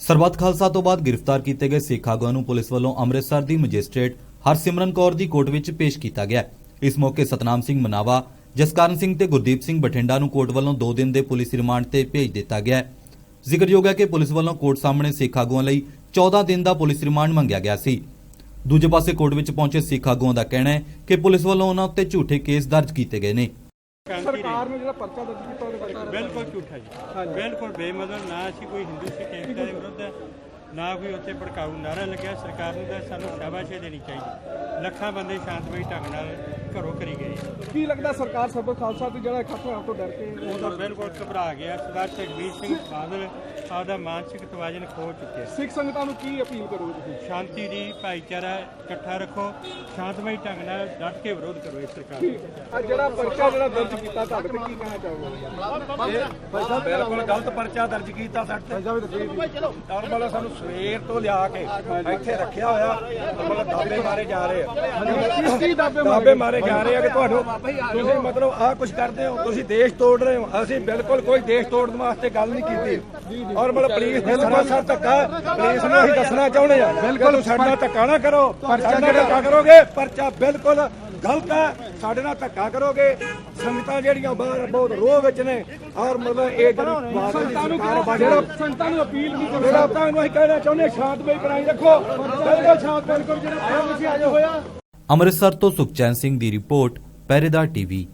ਸਰਬੱਤ ਖਾਲਸਾ ਤੋਂ ਬਾਅਦ ਗ੍ਰਿਫਤਾਰ ਕੀਤੇ ਗਏ ਸਿੱਖ ਆਗੂਆਂ ਨੂੰ ਪੁਲਿਸ ਵੱਲੋਂ ਅੰਮ੍ਰਿਤਸਰ ਦੀ ਮੈਜਿਸਟ੍ਰੇਟ ਹਰਸਿਮਰਨ ਕੌਰ ਦੀ ਕੋਰਟ ਵਿੱਚ ਪੇਸ਼ ਕੀਤਾ ਗਿਆ ਇਸ ਮੌਕੇ ਸਤਨਾਮ ਸਿੰਘ ਮਨਾਵਾ, ਜਸਕਰਨ ਸਿੰਘ ਤੇ ਗੁਰਦੀਪ ਸਿੰਘ ਬਠਿੰਡਾ ਨੂੰ ਕੋਰਟ ਵੱਲੋਂ 2 ਦਿਨ ਦੇ ਪੁਲਿਸ ਰਿਮਾਂਡ ਤੇ ਭੇਜ ਦਿੱਤਾ ਗਿਆ ਹੈ। ਜ਼ਿਕਰਯੋਗ ਹੈ ਕਿ ਪੁਲਿਸ ਵੱਲੋਂ ਕੋਰਟ ਸਾਹਮਣੇ ਸਿੱਖ ਆਗੂਆਂ ਲਈ 14 ਦਿਨ ਦਾ ਪੁਲਿਸ ਰਿਮਾਂਡ ਮੰਗਿਆ ਗਿਆ ਸੀ। ਦੂਜੇ ਪਾਸੇ ਕੋਰਟ ਵਿੱਚ ਪਹੁੰਚੇ ਸਿੱਖ ਆਗੂਆਂ ਦਾ ਕਹਿਣਾ ਹੈ ਕਿ ਪੁਲਿਸ ਵੱਲੋਂ ਉਹਨਾਂ ਉੱਤੇ ਝੂਠੇ ਕੇਸ ਦਰਜ ਕੀਤੇ ਗਏ ਨੇ। ਸਰਕਾਰ ਨੇ ਜਿਹੜਾ ਪਰਚਾ ਦਰਜ ਕੀਤਾ ਉਹਦੇ ਬਾਰੇ ਬਿਲਕੁਲ ਝੂਠਾ ਜੀ। ਬਿਲਕੁਲ ਬੇਮਤਲਬ ਨਾ ਅਸੀਂ ਕੋਈ ਹਿੰਦੂ ਸਿੱਖ ਏਕਤਾ ਦੇ ਵਿਰੁੱਧ ਹੈ ਨਾ ਕੋਈ ਉੱਥੇ ਭੜਕਾਊ ਨਾਰਾ ਲੱਗਿਆ। ਸਰਕਾਰ ਨੂੰ ਤਾਂ ਸਾਨੂੰ ਸ਼ਾਬਾਸ਼ ਦੇਣੀ ਚਾਹੀਦੀ। ਲੱਖਾਂ ਬੰਦੇ ਸ਼ਾਂਤਮਈ ਢੰਗ ਨਾਲ ਘਰੋਂ ਕਰੀ ਗਏ। ਕੀ ਲੱਗਦਾ ਸਰਕਾਰ ਸਰਬਤ ਖਾਲਸਾ ਤੇ ਜਿਹੜਾ ਇਕੱਠ ਹੋਣ ਤੋਂ ਡਰ ਕੇ ਉਹ ਤਾਂ ਬਿਲਕੁਲ ਘਬਰਾ ਗਿਆ। ਸਰਦਾਰ ਜਗਮੀਤ ਸਿੰਘ ਬਾਦਲ ਆਪਦਾ ਮਾਨਸਿਕ ਤਵਾਜ਼ਨ ਖੋ ਚੁੱਕੇ ਸਿੱਖ ਸੰਗਤਾਂ ਨੂੰ ਕੀ ਅਪੀਲ ਕਰੋਗੇ ਤੁਸੀਂ? ਸ਼ਾਂਤੀ ਦੀ ਭਾਈਚਾਰਾ ਇਕੱਠਾ ਰੱਖੋ। ਸ਼ਾਂਤਮਈ ਢੰਗ ਨਾਲ ਡਟ ਕੇ ਵਿਰੋਧ ਕਰੋ ਇਸ ਸਰਕਾਰ ਦਾ ਆ ਜਿਹੜਾ ਪਰਚਾ ਜਿਹੜਾ ਦਰਜ ਕੀਤਾ ਤੁਹਾਡੇ ਤੇ ਕੀ ਕਹਿਣਾ ਚਾਹੋਗੇ? ਬਿਲਕੁਲ ਗਲਤ ਪਰਚਾ ਦਰਜ ਕੀਤਾ ਸਾਡੇ ਤੇ। ਔਰ ਮਤਲਬ ਸਾਨੂੰ ਸਵੇਰ ਤੋਂ ਲਿਆ ਕੇ ਇੱਥੇ ਰੱਖਿਆ ਹੋਇਆ। ਮਤਲਬ ਦਾਬੇ ਮਾਰੇ ਜਾ ਰਹੇ ਆ। ਦਾਬੇ ਮਾਰੇ ਜਾ ਰਹੇ ਆ ਕਿ ਤੁਹਾਨੂੰ ਤੁਸੀਂ ਮਤਲਬ ਆਹ ਕੁਝ ਕਰਦੇ ਹੋ ਤੁਸੀਂ ਦੇਸ਼ ਤੋੜ ਰਹੇ ਹੋ। ਅਸੀਂ ਬਿਲਕੁਲ ਕੋਈ ਦੇਸ਼ ਤੋੜਨ ਵਾਸਤੇ ਗੱਲ ਨਹੀਂ ਕੀਤੀ। ਔਰ ਮਤਲਬ ਪੁਲਿਸ ਨੇ ਸਰਾਸਰ ਧੱਕਾ ਪੁਲਿਸ ਨੂੰ ਅਸੀਂ ਦੱਸਣਾ ਚਾਹੁੰਦੇ ਆ ਬਿਲਕੁਲ ਸਾਡੇ ਧੱਕਾ ਨਾ ਕਰੋ। ਨਾਲ ਧੱਕਾ ਕਰੋਗੇ ਪਰਚਾ ਬਿਲਕੁਲ ਗਲਤ ਹੈ। ਸਾਡੇ ਨਾਲ ਧੱਕਾ ਕਰੋਗੇ। ਸੰਗਤਾਂ ਜਿਹੜੀਆਂ ਬਾਹਰ ਬਹੁਤ ਰੋਹ ਵਿੱਚ ਨੇ ਔਰ ਮਤਲਬ ਇਹ ਦੀ ਸਰਕਾਰ ਬਣ ਜਿਹੜਾ ਸੰਗਤਾਂ ਨੂੰ ਅਪੀਲ ਕੀ ਕਰੋ। ਜਿਹੜਾ ਤਾਂ ਨੂੰ ਅਸੀਂ ਕਹਿਣਾ ਚਾਹੁੰਦੇ ਸ਼ਾਂਤਮਈ ਬਣਾਈ ਰੱਖੋ। ਬਿਲਕੁਲ ਸ਼ਾਂਤ ਬਿਲਕੁਲ ਜਿਹੜਾ ਆਇਆ ਹੋਇਆ। ਅੰਮ੍ਰਿਤਸਰ ਤੋਂ ਸੁਖਚੈਨ ਸਿੰਘ ਦੀ ਰਿਪੋਰਟ ਪਹਿਰੇਦਾਰ ਟੀਵੀ।